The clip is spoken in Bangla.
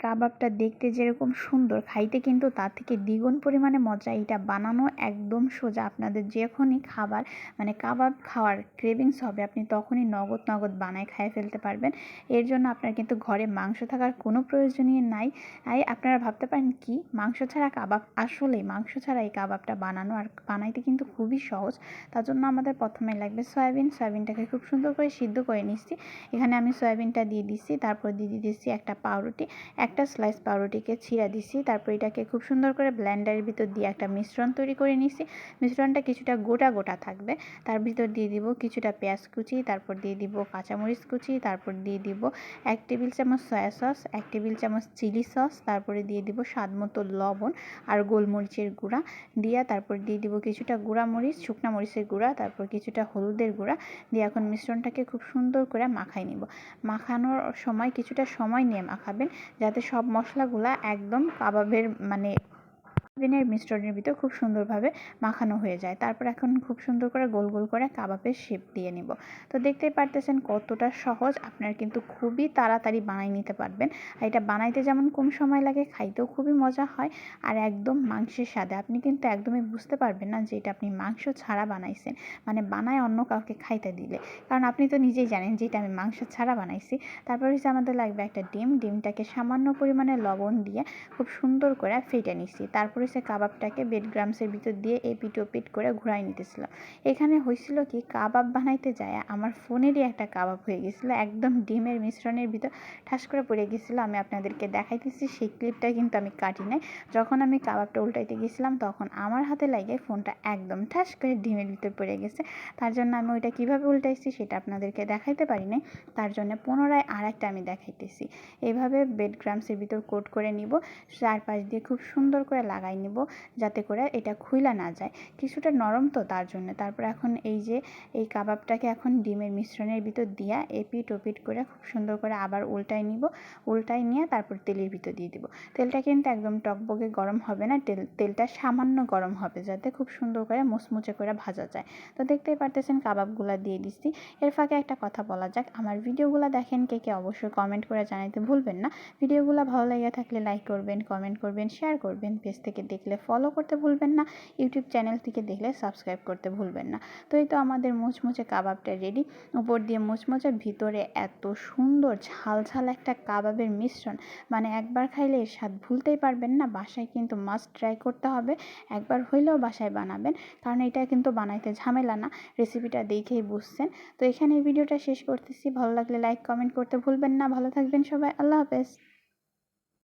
কাবাবটা দেখতে যেরকম সুন্দর, খাইতে কিন্তু তার থেকে দ্বিগুণ পরিমাণে মজা। এটা বানানো একদম সোজা। আপনাদের যখনই খাবার মানে কাবাব খাওয়ার ক্রেভিংস হবে, আপনি তখনই নগদ নগদ বানায় খাইয়ে ফেলতে পারবেন। এর জন্য আপনার কিন্তু ঘরে মাংস থাকার কোনো প্রয়োজনীয় নাই। তাই আপনারা ভাবতে পারেন কি? মাংস ছাড়া কাবাব, আসলেই মাংস ছাড়া এই কাবাবটা বানানো আর বানাইতে কিন্তু খুবই সহজ। তার জন্য আমাদের প্রথমে লাগবে সয়াবিন। সয়াবিনটাকে খুব সুন্দর করে সিদ্ধ করে নিচ্ছি। এখানে আমি সয়াবিনটা দিয়ে দিচ্ছি, তারপর দিয়ে দিচ্ছি একটা পাউরুটি। একটা স্লাইস পাউরুটিকে ছিঁড়া দিছি, তারপর এটাকে খুব সুন্দর করে ব্ল্যান্ডারের ভিতর দিয়ে একটা মিশ্রণ তৈরি করে নিছি। মিশ্রণটা কিছুটা গোটা গোটা থাকবে, তার ভিতর দিয়ে দিব কিছুটা পেঁয়াজ কুচি, তারপর দিয়ে দিব কাঁচামরিচ কুচি, তারপর দিয়ে দিব এক টেবিল চামচ সয়া সস এক টেবিল চামচ চিলি সস তারপরে দিয়ে দিব স্বাদ মতো লবণ আর গোলমরিচের গুঁড়া দিয়া, তারপর দিয়ে দিব কিছুটা গুঁড়া মরিচ, শুকনা মরিচের গুঁড়া, তারপর কিছুটা হলুদের গুঁড়া দিয়ে এখন মিশ্রণটাকে খুব সুন্দর করে মাখাই নিব। মাখানোর সময় কিছুটা সময় নিয়ে মাখাবেন যাতে সব মশলাগুলা একদম কাবাবের মানে সয়াবিনের মিশ্রণের ভিতর খুব সুন্দরভাবে মাখানো হয়ে যায়। তারপর এখন খুব সুন্দর করে গোল গোল করে কাবাবের শেপ দিয়ে নিব। তো দেখতেই পারতেছেন কতটা সহজ। আপনার কিন্তু খুবই তাড়াতাড়ি বানাই নিতে পারবেন। আর এটা বানাইতে যেমন কম সময় লাগে, খাইতেও খুবই মজা হয় আর একদম মাংসের স্বাদে। আপনি কিন্তু একদমই বুঝতে পারবেন না যে এটা আপনি মাংস ছাড়া বানাইছেন। মানে বানায় অন্য কাউকে খাইতে দিলে। কারণ আপনি তো নিজেই জানেন যে এটা আমি মাংস ছাড়া বানাইছি। তারপর হচ্ছে আমাদের লাগবে একটা ডিম। ডিমটাকে সামান্য পরিমাণে লবণ দিয়ে খুব সুন্দর করে ফেটে নিচ্ছি তারপরে হচ্ছে কাবাবটাকে বেড গ্রামসের ভিতর দিয়ে এপিট ওপিট করে ঘুরাই নিতেছিলাম এখানে হয়েছিল কি, কাবাব বানাইতে যায় আমার ফোনেরই একটা কাবাব হয়ে গেছিল, একদম ডিমের মিশ্রণের ভিতর ঠাস করে পড়ে গেছিল। আমি আপনাদেরকে দেখাইতেছি, সেই ক্লিপটা কিন্তু আমি কাটি নাই। যখন আমি কাবাবটা উল্টাইতে গেছিলাম, তখন আমার হাতে লাগে ফোনটা একদম ঠাস করে ডিমের ভিতর পড়ে গেছে। তার জন্য আমি ওইটা কীভাবে উল্টাইছি সেটা আপনাদেরকে দেখাইতে পারি নাই। তার জন্য পুনরায় আর একটা আমি দেখাইতেছি। এইভাবে বেড গ্রামসের ভিতর কোট করে নিব, চারপাশ দিয়ে খুব সুন্দর করে লাগাই নিব যাতে করে এটা খুইলা না যায়। কিছুটা নরম তো তার জন্য। তারপর এখন এই যে, এই কাবাবটাকে এখন ডিমের মিশ্রণের ভিতর দিয়া এপিট ওপিট করে খুব সুন্দর করে আবার উল্টাই নিব। উল্টাই নিয়ে তারপর তেলের ভিতর দিয়ে দিব। তেলটা কিন্তু একদম টকবগে গরম হবে না। তেল, তেলটা সামান্য গরম হবে যাতে খুব সুন্দর করে মুচমুচে করে ভাজা যায়। তো দেখতেই পারতেছেন কাবাবগুলো দিয়ে দিচ্ছি। এর ফাঁকে একটা কথা বলা যাক। আমার ভিডিওগুলো দেখেন কে কে অবশ্যই কমেন্ট করে জানাইতে ভুলবেন না। ভিডিওগুলো ভালো লেগে থাকলে লাইক করবেন কমেন্ট করবেন শেয়ার করবেন, পেজ থেকে দেখলে ফলো করতে ভুলবেন না ইউটিউব চ্যানেল থেকে দেখলে সাবস্ক্রাইব করতে ভুলবেন না। তো এই তো আমাদের মুচমুচে কাবাবটা রেডি উপর দিয়ে মুচমুচে ভিতরে এত সুন্দর ঝাল ঝাল একটা কাবাবের মিশ্রণ মানে একবার খাইলে এর স্বাদ ভুলতেই পারবেন না, বাসায় কিন্তু মাস্ট ট্রাই করতে হবে, একবার হইলেও বাসায় বানাবেন, কারণ এটা কিন্তু বানাইতে ঝামেলা না রেসিপিটা দেখেই বুঝছেন। তো এখানে এই ভিডিওটা শেষ করতেছি, ভালো লাগলে লাইক কমেন্ট করতে ভুলবেন না, ভালো থাকবেন সবাই, আল্লাহ হাফেজ।